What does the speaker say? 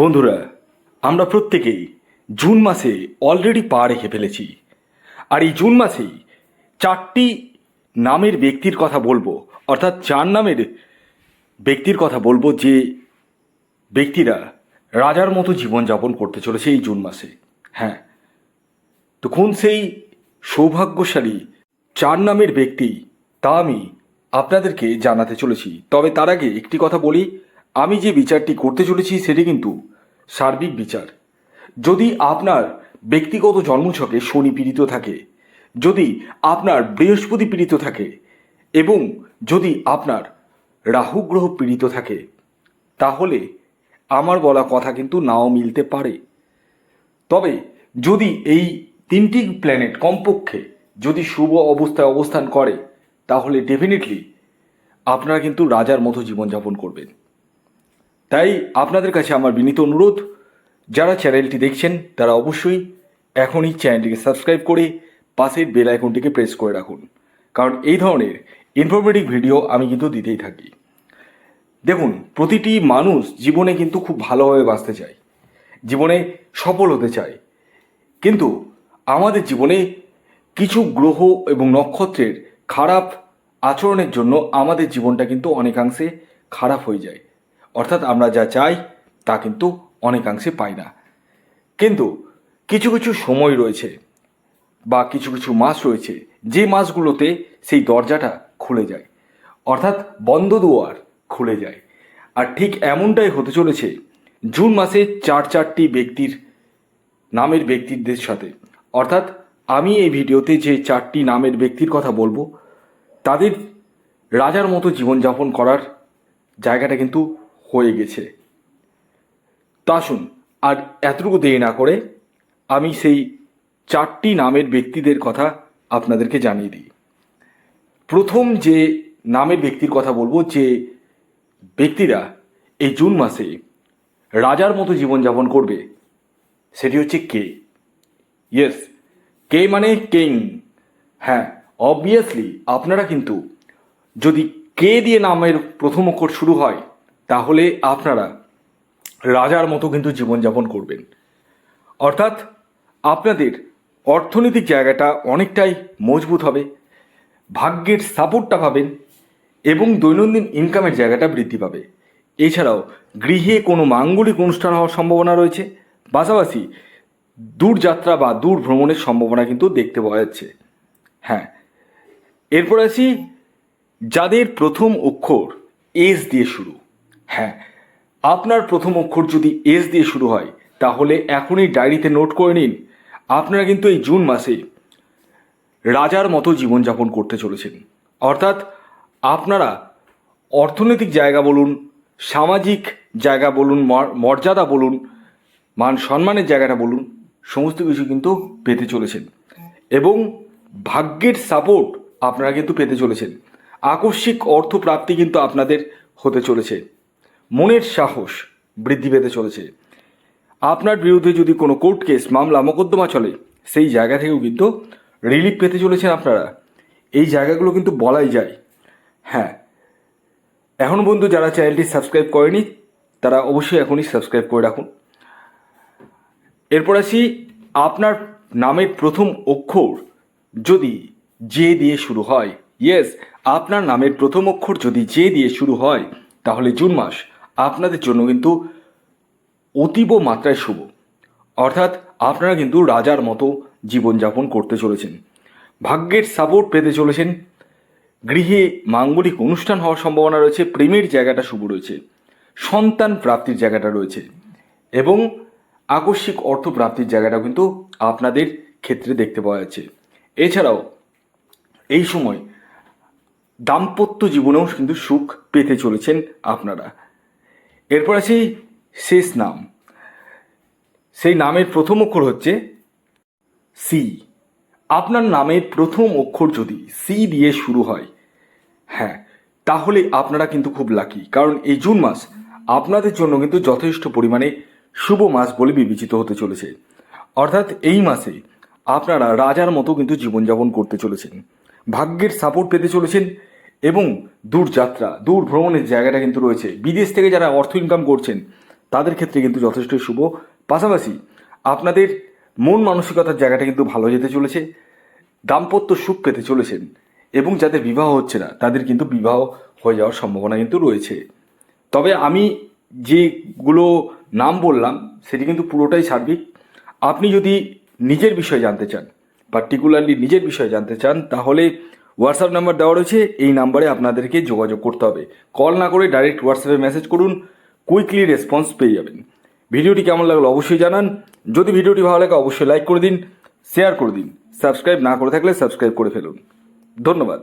বন্ধুরা, আমরা প্রত্যেকেই জুন মাসে অলরেডি পা রেখে ফেলেছি। আর এই জুন মাসেই চারটি নামের ব্যক্তির কথা বলব, অর্থাৎ চার নামের ব্যক্তির কথা বলব যে ব্যক্তিরা রাজার মতো জীবনযাপন করতে চলেছে এই জুন মাসে। হ্যাঁ তো কোন সেই সৌভাগ্যশালী চার নামের ব্যক্তি তা আমি আপনাদেরকে জানাতে চলেছি। তবে তার আগে একটি কথা বলি, আমি যে বিচারটি করতে চলেছি সেটি কিন্তু সার্বিক বিচার। যদি আপনার ব্যক্তিগত জন্মছকে শনি পীড়িত থাকে, যদি আপনার বৃহস্পতি পীড়িত থাকে, এবং যদি আপনার রাহু গ্রহ পীড়িত থাকে, তাহলে আমার বলা কথা কিন্তু নাও মিলতে পারে। তবে যদি এই তিনটি প্ল্যানেট কমপক্ষে যদি শুভ অবস্থায় অবস্থান করে, তাহলে ডেফিনেটলি আপনারা কিন্তু রাজার মতো জীবনযাপন করবেন। তাই আপনাদের কাছে আমার বিনীত অনুরোধ, যারা চ্যানেলটি দেখছেন, তারা অবশ্যই এখনই চ্যানেলটিকে সাবস্ক্রাইব করে পাশের বেল আইকনটিকে প্রেস করে রাখুন। কারণ এই ধরনের ইনফরমেটিভ ভিডিও আমি কিন্তু দিতেই থাকি। দেখুন, প্রতিটি মানুষ জীবনে কিন্তু খুব ভালোভাবে বাঁচতে চায়, জীবনে সফল হতে চায়। কিন্তু আমাদের জীবনে কিছু গ্রহ এবং নক্ষত্রের খারাপ আচরণের জন্য আমাদের জীবনটা কিন্তু অনেকাংশে খারাপ হয়ে যায়। অর্থাৎ আমরা যা চাই, তা কিন্তু অনেকাংশে পাই না। কিন্তু কিছু কিছু সময় রয়েছে বা কিছু কিছু মাস রয়েছে, যে মাসগুলোতে সেই দরজাটা খুলে যায়। অর্থাৎ বন্ধ দুয়ার খুলে যায়। আর ঠিক এমনটাই হতে চলেছে, জুন মাসে চার চারটি ব্যক্তির, নামের ব্যক্তিদের সাথে। অর্থাৎ আমি এই ভিডিওতে যে চারটি নামের ব্যক্তির কথা বলব, তাদের রাজার মতো জীবনযাপন করার জায়গাটা কিন্তু হয়ে গেছে। তা শুন আর এতটুকু দেরি না করে আমি সেই চারটি নামের ব্যক্তিদের কথা আপনাদেরকে জানিয়ে দিই। প্রথম যে নামের ব্যক্তির কথা বলব, যে ব্যক্তিরা এই জুন মাসে রাজার মতো জীবনযাপন করবে, সেটি হচ্ছে কে? ইয়েস কে মানে কিং হ্যাঁ অবভিয়াসলি আপনারা কিন্তু যদি কে দিয়ে নামের প্রথম অক্ষর শুরু হয় তাহলে আপনারা রাজার মতো কিন্তু জীবনযাপন করবেন। অর্থাৎ আপনাদের অর্থনৈতিক জায়গাটা অনেকটাই মজবুত হবে, ভাগ্যের সাপোর্টটা পাবেন এবং দৈনন্দিন ইনকামের জায়গাটা বৃদ্ধি পাবে। এছাড়াও গৃহে কোনো মাঙ্গলিক অনুষ্ঠান হওয়ার সম্ভাবনা রয়েছে, পাশাপাশি দূরযাত্রা বা দূর ভ্রমণের সম্ভাবনা কিন্তু দেখতে পাওয়া যাচ্ছে। হ্যাঁ এরপর আসি যাদের প্রথম অক্ষর এস দিয়ে শুরু। হ্যাঁ আপনার প্রথম অক্ষর যদি এস দিয়ে শুরু হয়, তাহলে এখনই ডায়েরিতে নোট করে নিন। আপনারা কিন্তু এই জুন মাসে রাজার মতো জীবনযাপন করতে চলেছেন। অর্থাৎ আপনারা অর্থনৈতিক জায়গা বলুন, সামাজিক জায়গা বলুন, মর- মর্যাদা বলুন, মান সম্মানের জায়গাটা বলুন, সমস্ত কিছু কিন্তু পেতে চলেছেন। এবং ভাগ্যের সাপোর্ট আপনারা কিন্তু পেতে চলেছেন। আকস্মিক অর্থ প্রাপ্তি কিন্তু আপনাদের হতে চলেছে। মনের সাহস বৃদ্ধি পেতে চলেছে। আপনার বিরুদ্ধে যদি কোনো কোর্ট কেস, মামলা, মোকদ্দমা চলে, সেই জায়গা থেকেও কিন্তু রিলিফ পেতে চলেছেন আপনারা। এই জায়গাগুলো কিন্তু বলাই যায়। হ্যাঁ এখন বন্ধু যারা চ্যানেলটি সাবস্ক্রাইব করেনি, তারা অবশ্যই এখনই সাবস্ক্রাইব করে রাখুন। এরপর আসি, আপনার নামের প্রথম অক্ষর যদি জে দিয়ে শুরু হয়। ইয়েস আপনার নামের প্রথম অক্ষর যদি জে দিয়ে শুরু হয়, তাহলে জুন মাস। আপনাদের জন্য কিন্তু অতীব মাত্রায় শুভ। অর্থাৎ আপনারা কিন্তু রাজার মতো জীবনযাপন করতে চলেছেন। ভাগ্যের সাপোর্ট পেতে চলেছেন। গৃহে মাঙ্গলিক অনুষ্ঠান হওয়ার সম্ভাবনা রয়েছে, প্রেমের জায়গাটা শুভ রয়েছে, সন্তান প্রাপ্তির জায়গাটা রয়েছে এবং আকস্মিক অর্থ প্রাপ্তির জায়গাটা কিন্তু আপনাদের ক্ষেত্রে দেখতে পাওয়া যাচ্ছে। এছাড়াও এই সময় দাম্পত্য জীবনেও কিন্তু সুখ পেতে চলেছেন আপনারা। এরপর আছে শেষ নাম। সেই নামের প্রথম অক্ষর হচ্ছে সি আপনার নামের প্রথম অক্ষর যদি সি দিয়ে শুরু হয় হ্যাঁ তাহলে আপনারা কিন্তু খুব লাকি কারণ এই জুন মাস আপনাদের জন্য কিন্তু যথেষ্ট পরিমাণে শুভ মাস বলে বিবেচিত হতে চলেছে। অর্থাৎ এই মাসে আপনারা রাজার মতো কিন্তু জীবনযাপন করতে চলেছেন। ভাগ্যের সাপোর্ট পেতে চলেছেন। এবং দূর যাত্রা, দূর ভ্রমণের জায়গাটা কিন্তু রয়েছে। বিদেশ থেকে যারা অর্থ ইনকাম করছেন, তাদের ক্ষেত্রে কিন্তু যথেষ্ট শুভ। পাশাপাশি আপনাদের মন মানসিকতার জায়গাটা কিন্তু ভালো যেতে চলেছে, দাম্পত্য সুখ পেতে চলেছেন এবং যাদের বিবাহ হচ্ছে না, তাদের কিন্তু বিবাহ হয়ে যাওয়ার সম্ভাবনা কিন্তু রয়েছে। তবে আমি যেগুলো নাম বললাম, সেটি কিন্তু পুরোটাই সার্বিক। আপনি যদি নিজের বিষয়ে জানতে চান পার্টিকুলারলি নিজের বিষয়ে জানতে চান, তাহলে হোয়াটসঅ্যাপ নাম্বার দেওয়া রয়েছে, এই নাম্বারে আপনাদেরকে যোগাযোগ করতে হবে। কল না করে ডাইরেক্ট হোয়াটসঅ্যাপে মেসেজ করুন কুইকলি রেসপন্স পেয়ে যাবেন। ভিডিওটি কেমন লাগল অবশ্যই জানান। যদি ভিডিওটি ভালো লাগে, অবশ্যই লাইক করে দিন শেয়ার করে দিন। সাবস্ক্রাইব না করে থাকলে সাবস্ক্রাইব করে ফেলুন। ধন্যবাদ।